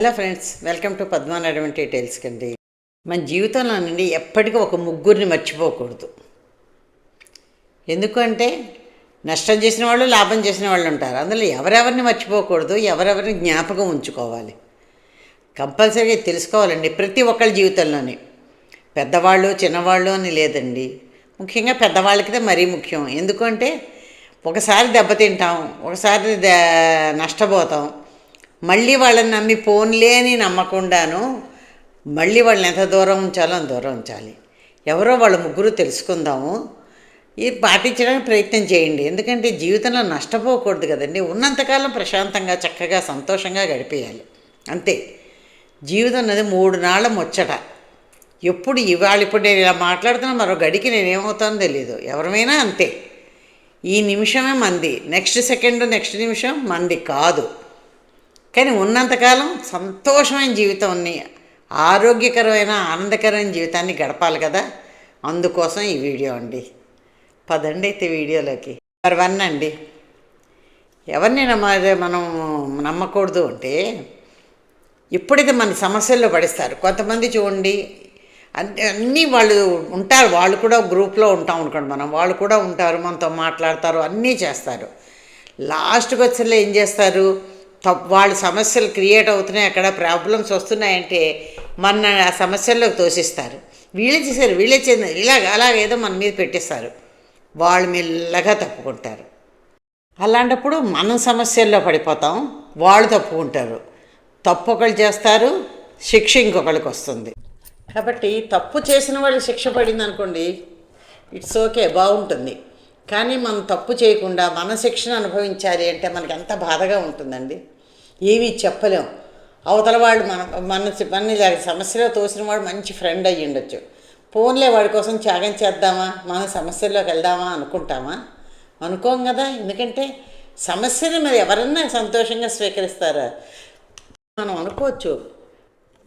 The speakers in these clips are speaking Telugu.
హలో ఫ్రెండ్స్ వెల్కమ్ టు పద్మానటువంటి డీటెయిల్స్కి అండి మన జీవితంలో నుండి ఎప్పటికీ ఒక ముగ్గురిని మర్చిపోకూడదు. ఎందుకంటే నష్టం చేసిన వాళ్ళు లాభం చేసిన వాళ్ళు ఉంటారు. అందులో ఎవరెవరిని మర్చిపోకూడదు ఎవరెవరిని జ్ఞాపకం ఉంచుకోవాలి. కంపల్సరీగా తెలుసుకోవాలండి ప్రతి ఒక్కళ్ళ జీవితంలోనే. పెద్దవాళ్ళు చిన్నవాళ్ళు అని లేదండి. ముఖ్యంగా పెద్దవాళ్ళకిదే మరీ ముఖ్యం. ఎందుకంటే ఒకసారి దెబ్బతింటాం ఒకసారి నష్టపోతాం. మళ్ళీ వాళ్ళని నమ్మి పోన్లే అని నమ్మకుండాను మళ్ళీ వాళ్ళని ఎంత దూరం ఉంచాలో అంత దూరం ఉంచాలి. ఎవరో వాళ్ళ ముగ్గురు తెలుసుకుందాము. ఇది పాటించడానికి ప్రయత్నం చేయండి. ఎందుకంటే జీవితంలో నష్టపోకూడదు కదండి. ఉన్నంతకాలం ప్రశాంతంగా చక్కగా సంతోషంగా గడిపేయాలి. అంతే. జీవితం అనేది మూడు నాళ్ళ ముచ్చట. ఎప్పుడు ఇవాళ ఇప్పుడు నేను ఇలా మాట్లాడుతున్నా మరో గడికి నేనేమవుతానో తెలియదు ఎవరమైనా అంతే. ఈ నిమిషమే మంది. నెక్స్ట్ సెకండ్ నెక్స్ట్ నిమిషం మంది కాదు. కానీ ఉన్నంతకాలం సంతోషమైన జీవితాన్ని ఆరోగ్యకరమైన ఆనందకరమైన జీవితాన్ని గడపాలి కదా. అందుకోసం ఈ వీడియో అండి. పదండి అయితే వీడియోలోకి. నెంబర్ వన్ అండి. ఎవరిని నమ్మ మనం నమ్మకూడదు అంటే ఎప్పుడైతే మన సమస్యల్లో పడిస్తారు కొంతమంది చూడండి అన్నీ వాళ్ళు ఉంటారు వాళ్ళు కూడా గ్రూప్లో ఉంటాం అనుకోండి మనం వాళ్ళు కూడా ఉంటారు మనతో మాట్లాడతారు అన్నీ చేస్తారు. లాస్ట్కి వచ్చేలా ఏం చేస్తారు? వాళ్ళ సమస్యలు క్రియేట్ అవుతున్నాయి అక్కడ ప్రాబ్లమ్స్ వస్తున్నాయంటే మన ఆ సమస్యల్లోకి తోసిస్తారు. వీళ్ళే చేశారు వీళ్ళే చేశారు ఇలాగ అలాగేదో మన మీద పెట్టేస్తారు. వాళ్ళు మెల్లగా తప్పుకుంటారు. అలాంటప్పుడు మనం సమస్యల్లో పడిపోతాం వాళ్ళు తప్పుకుంటారు. తప్పు ఒకళ్ళు చేస్తారు శిక్ష ఇంకొకళ్ళకి వస్తుంది. కాబట్టి తప్పు చేసిన వాళ్ళు శిక్ష పడింది అనుకోండి ఇట్స్ ఓకే బాగుంటుంది. కానీ మనం తప్పు చేయకుండా మన శిక్షను అనుభవించాలి అంటే మనకి ఎంత బాధగా ఉంటుందండి? ఏమీ చెప్పలేం. అవతల వాళ్ళు మన మన మన సమస్యలో తోసిన వాడు మంచి ఫ్రెండ్ అయ్యి ఉండొచ్చు. ఫోన్లే వాడి కోసం త్యాగం చేద్దామా? మన సమస్యల్లోకి వెళ్దామా అనుకుంటామా? అనుకోం కదా? ఎందుకంటే సమస్యని మరి ఎవరన్నా సంతోషంగా స్వీకరిస్తారా? మనం అనుకోవచ్చు.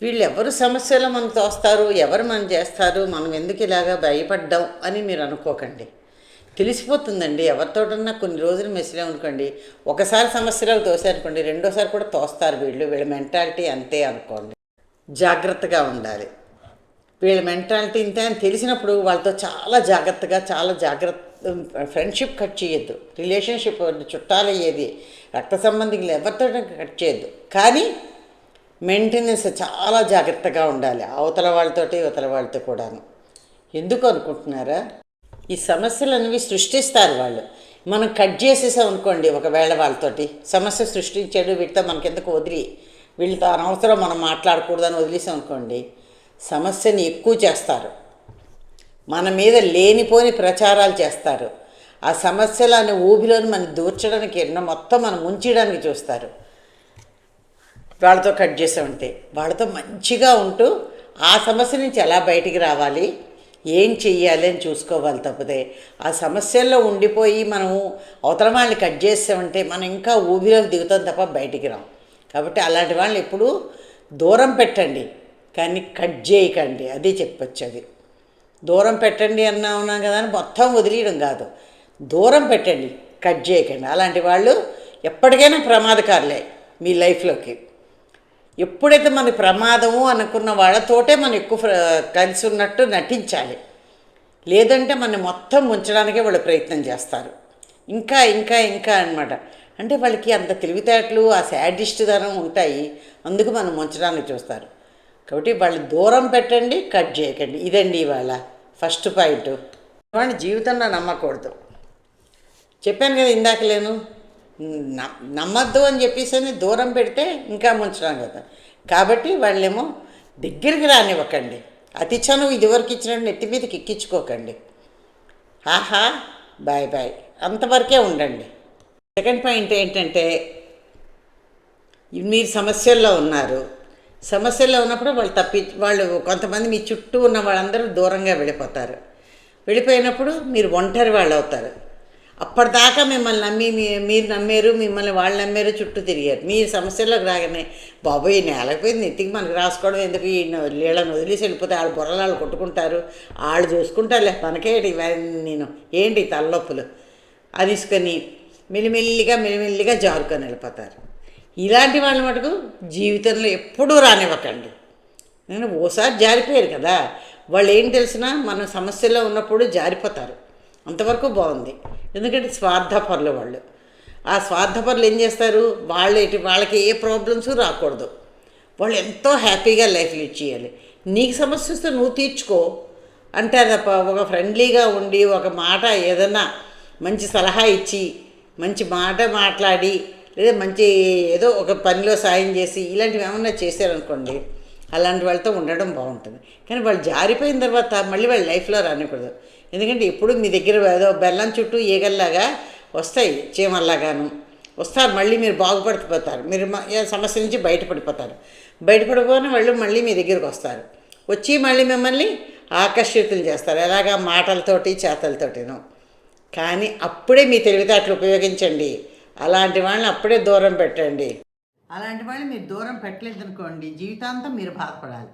వీళ్ళు ఎవరు సమస్యలు మనం తోస్తారు? ఎవరు మనం చేస్తారు? మనం ఎందుకు ఇలాగా భయపడ్డాం అని మీరు అనుకోకండి. తెలిసిపోతుందండి. ఎవరితోటన్నా కొన్ని రోజులు మెసిలే అనుకోండి ఒకసారి సంవత్సరాలు తోసారనుకోండి రెండోసారి కూడా తోస్తారు వీళ్ళు. వీళ్ళ మెంటాలిటీ అంతే అనుకోండి. జాగ్రత్తగా ఉండాలి. వీళ్ళ మెంటాలిటీ ఇంతే అని తెలిసినప్పుడు వాళ్ళతో చాలా జాగ్రత్తగా చాలా జాగ్రత్త ఫ్రెండ్షిప్ కట్ చేయొద్దు. రిలేషన్షిప్ చుట్టాలయ్యేది రక్త సంబంధికులు ఎవరితో కట్ చేయొద్దు. కానీ మెయింటెనెన్స్ చాలా జాగ్రత్తగా ఉండాలి. అవతల వాళ్ళతోటి ఇవతల వాళ్ళతో కూడాను. ఎందుకు అనుకుంటున్నారా? ఈ సమస్యలు అనేవి సృష్టిస్తారు వాళ్ళు. మనం కట్ చేసేసాం అనుకోండి ఒకవేళ వాళ్ళతోటి. సమస్య సృష్టించాడు వీటితో మనకెందుకు వదిలి? వీళ్ళతో అనవసరం మనం మాట్లాడకూడదని వదిలేసాం అనుకోండి సమస్యని ఎక్కువ చేస్తారు. మన మీద లేనిపోని ప్రచారాలు చేస్తారు. ఆ సమస్యలు అనే ఊబిలోని మనం దూర్చడానికి ఎన్నో మొత్తం మనం ముంచడానికి చూస్తారు. వాళ్ళతో కట్ చేసామంటే వాళ్ళతో మంచిగా ఉంటూ ఆ సమస్య నుంచి ఎలా బయటికి రావాలి? ఏం చెయ్యాలి అని చూసుకోవాలి తప్పితే ఆ సమస్యల్లో ఉండిపోయి మనము అవతల వాళ్ళని కట్ చేసామంటే మనం ఇంకా ఊబిలోకి దిగుతాం తప్ప బయటికి రాం. కాబట్టి అలాంటి వాళ్ళని ఎప్పుడు దూరం పెట్టండి. కానీ కట్ చేయకండి. అది చెప్పొచ్చు అది. దూరం పెట్టండి అన్నా ఉన్నాం కదా అని మొత్తం వదిలేయడం కాదు. దూరం పెట్టండి. కట్ చేయకండి. అలాంటి వాళ్ళు ఎప్పటికైనా ప్రమాదకారులే మీ లైఫ్లోకి. ఎప్పుడైతే మన ప్రమాదము అనుకున్న వాళ్ళతోటే మనం ఎక్కువ కలిసి ఉన్నట్టు నటించాలి. లేదంటే మన మొత్తం ఉంచడానికే వాళ్ళు ప్రయత్నం చేస్తారు. ఇంకా ఇంకా ఇంకా అన్నమాట. అంటే వాళ్ళకి అంత తెలివితేటలు ఆ శాడిస్ట్ ధనం ఉంటాయి. అందుకు మనం ఉంచడానికి చూస్తారు. కాబట్టి వాళ్ళు దూరం పెట్టండి కట్ చేయకండి. ఇదండి ఇవాళ ఫస్ట్ పాయింట్. వాళ్ళ జీవితంలో నమ్మకూడదు. చెప్పాను కదా ఇందాక లేను నమ్మద్దు అని చెప్పేసి అని దూరం పెడితే ఇంకా ముంచడం కదా. కాబట్టి వాళ్ళేమో దగ్గరికి రానివ్వకండి. అతి చనువు ఇదివరకు ఇచ్చినట్టు నెత్తి మీదకి ఎక్కించుకోకండి. ఆహా బాయ్ బాయ్. అంతవరకే ఉండండి. సెకండ్ పాయింట్ ఏంటంటే మీరు సమస్యల్లో ఉన్నారు. సమస్యల్లో ఉన్నప్పుడు వాళ్ళు తప్పి వాళ్ళు కొంతమంది మీ చుట్టూ ఉన్న వాళ్ళందరూ దూరంగా వెళ్ళిపోతారు. వెళ్ళిపోయినప్పుడు మీరు ఒంటరి వాళ్ళు అవుతారు అప్పటిదాకా మిమ్మల్ని నమ్మి మీ- మీరు నమ్మారు మిమ్మల్ని వాళ్ళు నమ్మారు చుట్టూ తిరిగారు. మీ సమస్యల్లోకి రాగానే బాబోయ్ నేలకపోయింది ఇంటికి మనకి రాసుకోవడం ఎందుకు? ఈ నీళ్ళని వదిలేసి వెళ్ళిపోతే వాళ్ళు బుర్రలు వాళ్ళు కొట్టుకుంటారు వాళ్ళు చూసుకుంటారులే మనకేంటి నేను ఏంటి తలనొప్పులు? అనిసుకొని మెల్లిమెల్లిగా మెల్లిమెల్లిగా జారుకొని వెళ్ళిపోతారు. ఇలాంటి వాళ్ళు మటుకు జీవితంలో ఎప్పుడూ రానివ్వకండి. నేను ఓసారి జారిపోయారు కదా వాళ్ళు ఏం తెలిసినా మనం సమస్యలో ఉన్నప్పుడు జారిపోతారు. అంతవరకు బాగుంది. ఎందుకంటే స్వార్థపరులు వాళ్ళు. ఆ స్వార్థపరులు ఏం చేస్తారు? వాళ్ళు వాళ్ళకి ఏ ప్రాబ్లమ్స్ రాకూడదు. వాళ్ళు ఎంతో హ్యాపీగా లైఫ్ లీడ్ చేయాలి. నీకు సమస్య వస్తే నువ్వు తీర్చుకో అంటే తప్ప ఒక ఫ్రెండ్లీగా ఉండి ఒక మాట ఏదైనా మంచి సలహా ఇచ్చి మంచి మాట మాట్లాడి లేదా మంచి ఏదో ఒక పనిలో సాయం చేసి ఇలాంటివి ఏమన్నా చేశారనుకోండి అలాంటి వాళ్ళతో ఉండడం బాగుంటుంది. కానీ వాళ్ళు జారిపోయిన తర్వాత మళ్ళీ వాళ్ళ లైఫ్లో రానికూడదు. ఎందుకంటే ఎప్పుడు మీ దగ్గర ఏదో బెల్లం చుట్టూ ఈగల్లాగా వస్తాయి చీమల్లాగాను. వస్తారు మళ్ళీ మీరు బాగుపడిపోతారు. మీరు సమస్య నుంచి బయటపడిపోతారు. బయటపడిపోయిన వాళ్ళు మళ్ళీ మీ దగ్గరికి వస్తారు. వచ్చి మళ్ళీ మిమ్మల్ని ఆకర్షితులు చేస్తారు. ఎలాగా మాటలతోటి చేతలతోటిను. కానీ అప్పుడే మీ తెలివితేటలు ఉపయోగించండి. అలాంటి వాళ్ళని అప్పుడే దూరం పెట్టండి. అలాంటి వాళ్ళని మీరు దూరం పెట్టలేదనుకోండి జీవితాంతం మీరు బాధపడాలి.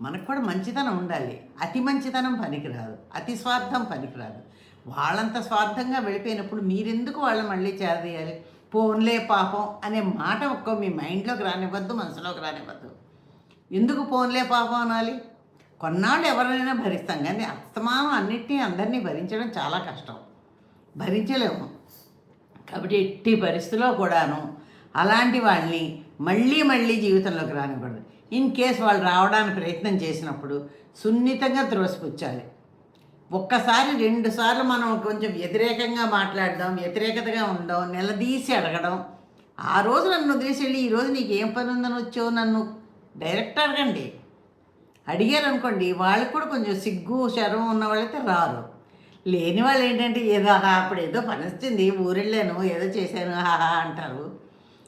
మనకు కూడా మంచితనం ఉండాలి. అతి మంచితనం పనికిరాదు. అతి స్వార్థం పనికిరాదు. వాళ్ళంత స్వార్థంగా వెళ్ళిపోయినప్పుడు మీరెందుకు వాళ్ళని మళ్ళీ చేరదీయాలి? పోన్లే పాపం అనే మాట ఒక్క మీ మైండ్లోకి రానివ్వద్దు మనసులోకి రానివ్వద్దు. ఎందుకు పోన్లే పాపం అనాలి? కొన్నాళ్ళు ఎవరైనా భరిస్తాం కానీ అస్తమానం అన్నిటినీ అందరినీ భరించడం చాలా కష్టం. భరించలేము. కాబట్టి ఎట్టి పరిస్థితిలో కూడాను అలాంటి వాళ్ళని మళ్ళీ మళ్ళీ జీవితంలోకి రానివ్వకూడదు ఇన్ కేస్ వాళ్ళు రావడానికి ప్రయత్నం చేసినప్పుడు సున్నితంగా త్రోసిపుచ్చాలి. ఒక్కసారి రెండుసార్లు మనం కొంచెం వ్యతిరేకంగా మాట్లాడడం వ్యతిరేకతగా ఉండడం నిలదీసి అడగడం ఆ రోజు నన్ను వదిలేసి వెళ్ళి ఈరోజు నీకు ఏం పని ఉందని వచ్చావు నన్ను? డైరెక్ట్ అడగండి. అడిగారు అనుకోండి వాళ్ళకి కూడా కొంచెం సిగ్గు శరం ఉన్న వాళ్ళైతే రారు. లేని వాళ్ళు ఏంటంటే ఏదో అప్పుడు ఏదో పని వచ్చింది ఊరెళ్ళాను ఏదో చేశాను హాహా అంటారు.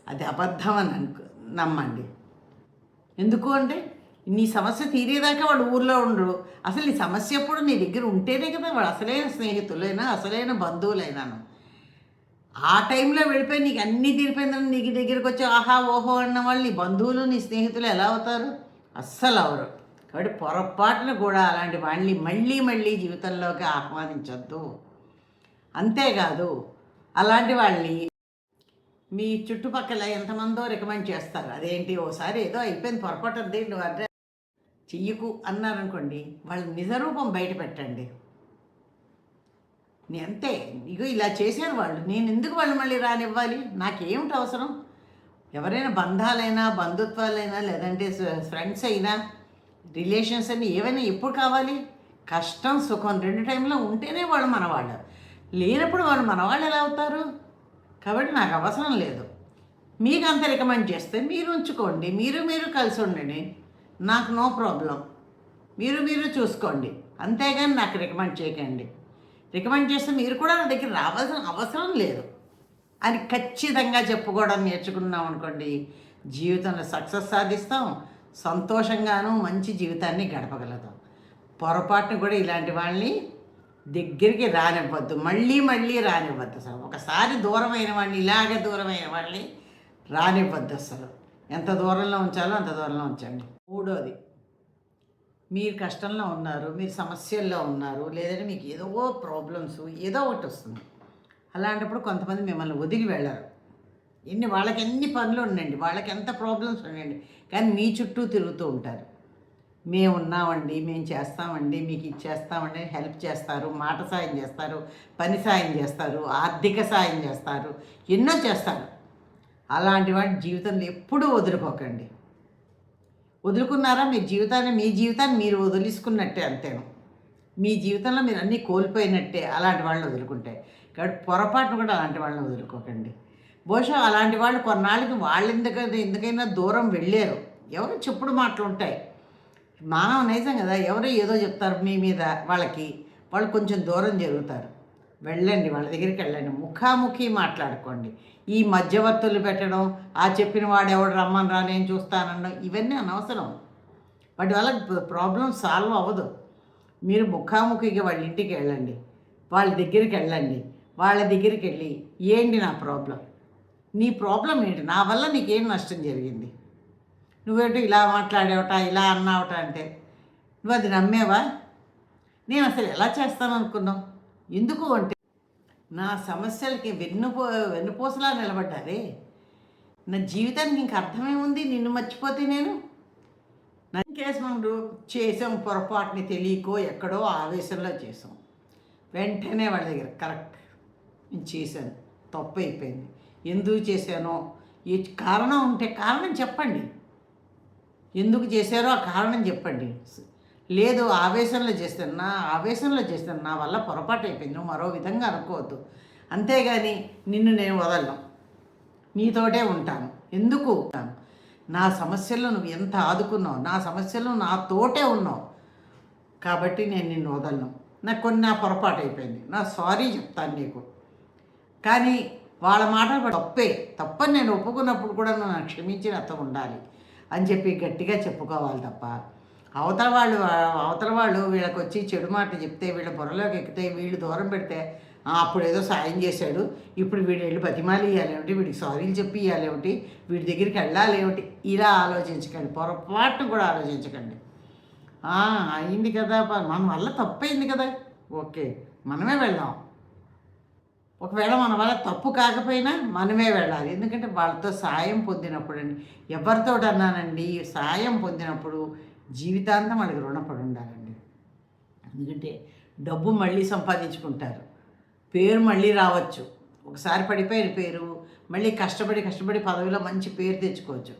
అది అబద్ధం అని అనుకో నమ్మండి. ఎందుకు అంటే నీ సమస్య తీరేదాకా వాడు ఊర్లో ఉండడు అసలు నీ సమస్య ఎప్పుడు నీ దగ్గర ఉంటేనే కదా వాడు అసలైన స్నేహితులైనా అసలైన బంధువులైనాను. ఆ టైంలో వెళ్ళిపోయి నీకు అన్నీ తీరిపోయిందని నీకు దగ్గరికి వచ్చి ఆహా ఓహో అన్న వాళ్ళు నీ బంధువులు నీ స్నేహితులు ఎలా అవుతారు? అస్సలు అవరు. కాబట్టి పొరపాటున కూడా అలాంటి వాళ్ళని మళ్ళీ మళ్ళీ జీవితంలోకి ఆహ్వానించద్దు. అంతేకాదు అలాంటి వాళ్ళని మీ చుట్టుపక్కల ఎంతమందో రికమెండ్ చేస్తారు. అదేంటి? ఓసారి ఏదో అయిపోయింది పొరపాటు ఉంది నువ్వు అడ్ర చెయ్యకు అన్నారనుకోండి వాళ్ళ నిజరూపం బయట పెట్టండి. అంతే. ఇగో ఇలా చేశారు వాళ్ళు. నేను ఎందుకు వాళ్ళు మళ్ళీ రానివ్వాలి? నాకేమిటి అవసరం? ఎవరైనా బంధాలైనా బంధుత్వాలైనా లేదంటే ఫ్రెండ్స్ అయినా రిలేషన్స్ అని ఏవైనా ఎప్పుడు కావాలి? కష్టం సుఖం రెండు టైంలో ఉంటేనే వాళ్ళు మనవాళ్ళు. లేనప్పుడు వాళ్ళు మనవాళ్ళు ఎలా అవుతారు? కాబట్టి నాకు అవసరం లేదు. మీకు అంత రికమెండ్ చేస్తే మీరు ఉంచుకోండి. మీరు మీరు కలిసి ఉండండి. నాకు నో ప్రాబ్లం మీరు మీరు చూసుకోండి. అంతేగాని నాకు రికమెండ్ చేయకండి. రికమెండ్ చేస్తే మీరు కూడా నా దగ్గర రావాల్సిన అవసరం లేదు. అని ఖచ్చితంగా చెప్పుకోవడం నేర్చుకున్నాం అనుకోండి. జీవితంలో సక్సెస్ సాధిస్తాం. సంతోషంగాను మంచి జీవితాన్ని గడపగలుగుతాం. పొరపాటును కూడా ఇలాంటి వాళ్ళని దగ్గరికి రానివ్వద్దు మళ్ళీ మళ్ళీ రానివ్వద్దు అసలు. ఒకసారి దూరమైన వాడిని ఇలాగే దూరమైన వాళ్ళని రానివ్వద్దు అసలు. ఎంత దూరంలో ఉంచాలో అంత దూరంలో ఉంచండి. మూడోది మీరు కష్టంలో ఉన్నారు మీరు సమస్యల్లో ఉన్నారు లేదంటే మీకు ఏదో ప్రాబ్లమ్స్ ఏదో ఒకటి వస్తుంది. అలాంటప్పుడు కొంతమంది మిమ్మల్ని వదిలి వెళ్ళరు. ఎన్ని వాళ్ళకి ఎన్ని పనులు ఉండండి వాళ్ళకి ఎంత ప్రాబ్లమ్స్ ఉండండి కానీ మీ చుట్టూ తిరుగుతూ ఉంటారు. మేము ఉన్నామండి మేము చేస్తామండి మీకు ఇచ్చేస్తామండి హెల్ప్ చేస్తారు మాట సాయం చేస్తారు పని సాయం చేస్తారు ఆర్థిక సాయం చేస్తారు ఎన్నో చేస్తారు. అలాంటి వాటి జీవితంలో ఎప్పుడూ వదులుకోకండి. వదులుకున్నారా? మీ జీవితాన్ని మీ జీవితాన్ని మీరు వదిలేసుకున్నట్టే అంతేను. మీ జీవితంలో మీరు అన్నీ కోల్పోయినట్టే అలాంటి వాళ్ళని వదులుకుంటే. కాబట్టి పొరపాటును కూడా అలాంటి వాళ్ళని వదులుకోకండి. బహుశా అలాంటి వాళ్ళు కొన్నాళ్ళకి వాళ్ళు ఎందుకైనా ఎందుకైనా దూరం వెళ్ళారు. ఎవరు చెప్పుడు మాటలు ఉంటాయి మానవ నైజం కదా ఎవరు ఏదో చెప్తారు మీ మీద వాళ్ళకి. వాళ్ళు కొంచెం దూరం జరుగుతారు. వెళ్ళండి వాళ్ళ దగ్గరికి వెళ్ళండి. ముఖాముఖి మాట్లాడుకోండి. ఈ మధ్యవర్తులు పెట్టడం ఆ చెప్పిన వాడు ఎవడు రమ్మని రా నేను చూస్తానడం ఇవన్నీ అనవసరం. వాటి వల్ల ప్రాబ్లం సాల్వ్ అవ్వదు. మీరు ముఖాముఖిగా వాళ్ళ ఇంటికి వెళ్ళండి. వాళ్ళ దగ్గరికి వెళ్ళండి. వాళ్ళ దగ్గరికి వెళ్ళి ఏంటి నా ప్రాబ్లం? నీ ప్రాబ్లం ఏంటి? నా వల్ల నీకేం నష్టం జరిగింది? నువ్వేంటో ఇలా మాట్లాడేవట ఇలా అన్నావట అంటే నువ్వు అది నమ్మేవా? నేను అసలు ఎలా చేస్తాను అనుకున్నావు ఎందుకు అంటే నా సమస్యలకి వెన్నుపో వెన్నుపూసలా నిలబడ్డారే నా జీవితానికి ఇంక అర్థమేముంది? నిన్ను మర్చిపోతే నేను? నా కేసు మనం చేసాం పొరపాటుని తెలియకో ఎక్కడో ఆవేశంలో చేసాం. వెంటనే వాళ్ళ దగ్గర కరెక్ట్. నేను చేశాను. తప్పు అయిపోయింది. ఎందుకు చేశానో ఈ కారణం ఉంటే కారణం చెప్పండి. ఎందుకు చేశారో ఆ కారణం చెప్పండి. లేదు ఆవేశంలో చేస్తాను నా ఆవేశంలో చేస్తాను నా వల్ల పొరపాటు అయిపోయింది. నువ్వు మరో విధంగా అనుకోవద్దు. అంతేగాని నిన్ను నేను వదలను. నీతోటే ఉంటాను. ఎందుకు ఉంటాను నా సమస్యలను నువ్వు ఎంత ఆదుకున్నావు? నా సమస్యలు నా తోటే ఉన్నావు. కాబట్టి నేను నిన్ను వదలను. నాకు కొన్ని నా పొరపాటు అయిపోయింది. నా సారీ చెప్తాను నీకు. కానీ వాళ్ళ మాట తప్పే. తప్పని నేను ఒప్పుకున్నప్పుడు కూడా నన్ను క్షమించి అర్థం ఉండాలి. అని చెప్పి గట్టిగా చెప్పుకోవాలి తప్ప. అవతల వాళ్ళు అవతల వాళ్ళు వీళ్ళకి వచ్చి చెడు మాట చెప్తే వీళ్ళ బుర్రలోకి ఎక్కితే వీళ్ళు దూరం పెడితే అప్పుడు ఏదో సాయం చేశాడు. ఇప్పుడు వీడు వెళ్ళి బతిమాలు ఇవ్వాలేమిటి వీడికి సారీలు చెప్పి ఇవ్వాలేమిటి వీడి దగ్గరికి వెళ్ళాలేమిటి? ఇలా ఆలోచించకండి. పొరపాటును కూడా ఆలోచించకండి. అయింది కదా. మన వల్ల తప్పైంది కదా. ఓకే. మనమే వెళ్దాం. ఒకవేళ మన వల్ల తప్పు కాకపోయినా మనమే వెళ్ళాలి. ఎందుకంటే వాళ్ళతో సాయం పొందినప్పుడు అండి ఎవరితో అన్నానండి సాయం పొందినప్పుడు జీవితాంతం వాళ్ళకి రుణపడి ఉండాలండి. ఎందుకంటే డబ్బు మళ్ళీ సంపాదించుకుంటారు. పేరు మళ్ళీ రావచ్చు. ఒకసారి పడిపోయిన పేరు మళ్ళీ కష్టపడి కష్టపడి పదవిలో మంచి పేరు తెచ్చుకోవచ్చు.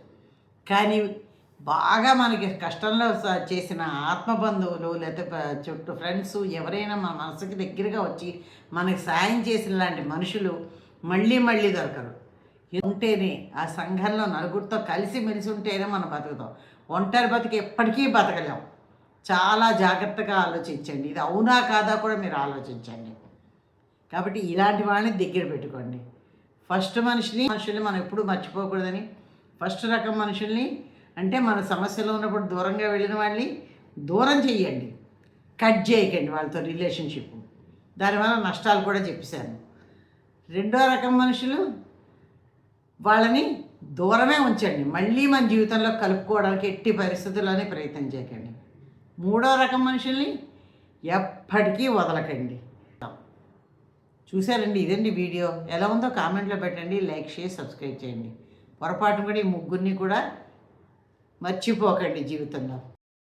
కానీ బాగా మనకి కష్టంలో స- చేసిన ఆత్మబంధువులు లేకపోతే చుట్టూ ఫ్రెండ్స్ ఎవరైనా మన మనసుకి దగ్గరగా వచ్చి మనకి సాయం చేసిన లాంటి మనుషులు మళ్ళీ మళ్ళీ దొరకరు. ఉంటేనే ఆ సంఘంలో నలుగురితో కలిసి మెలిసి ఉంటేనే మనం బతుకుతాం. ఒంటరి బతికి ఎప్పటికీ బతకలేం. చాలా జాగ్రత్తగా ఆలోచించండి. ఇది అవునా కాదా కూడా మీరు ఆలోచించండి. కాబట్టి ఇలాంటి వాళ్ళని దగ్గర పెట్టుకోండి. ఫస్ట్ మనిషిని మనుషుల్ని మనం ఎప్పుడూ మర్చిపోకూడదని. ఫస్ట్ రకం మనుషుల్ని అంటే మన సమస్యలో ఉన్నప్పుడు దూరంగా వెళ్ళిన వాళ్ళని దూరం చెయ్యండి. కట్ చేయకండి వాళ్ళతో రిలేషన్షిప్ దానివల్ల నష్టాలు కూడా చెప్పేశాను రెండో రకం మనుషులు వాళ్ళని దూరమే ఉంచండి. మళ్ళీ మన జీవితంలో కలుపుకోవడానికి ఎట్టి పరిస్థితుల్లోనే ప్రయత్నం చేయకండి. మూడో రకం మనుషుల్ని ఎప్పటికీ వదలకండి. చూసారండి ఇదండి వీడియో. ఎలా ఉందో కామెంట్లో పెట్టండి. లైక్ చేసి సబ్స్క్రైబ్ చేయండి. పొరపాటు కూడా ఈ ముగ్గురిని కూడా మర్చిపోకండి జీవితంలో.